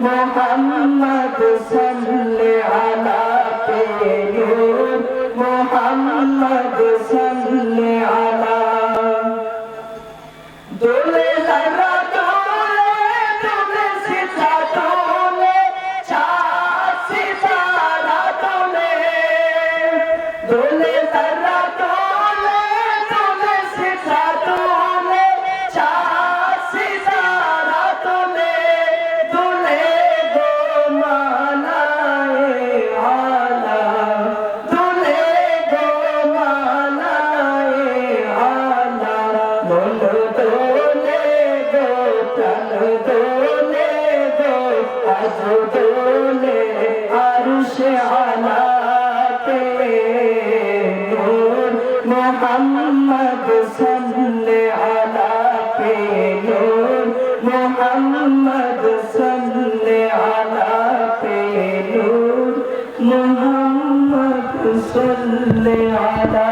মোহাম্মদ সাল্লাল্লাহু দোলে আজ দোলে আরুষে আলাতে নূর মোহাম্মদ সল্লে আলাতে নূর মোহাম্মদ সল্লে আলাতে নূর মোহাম্মদ সল্লে আলা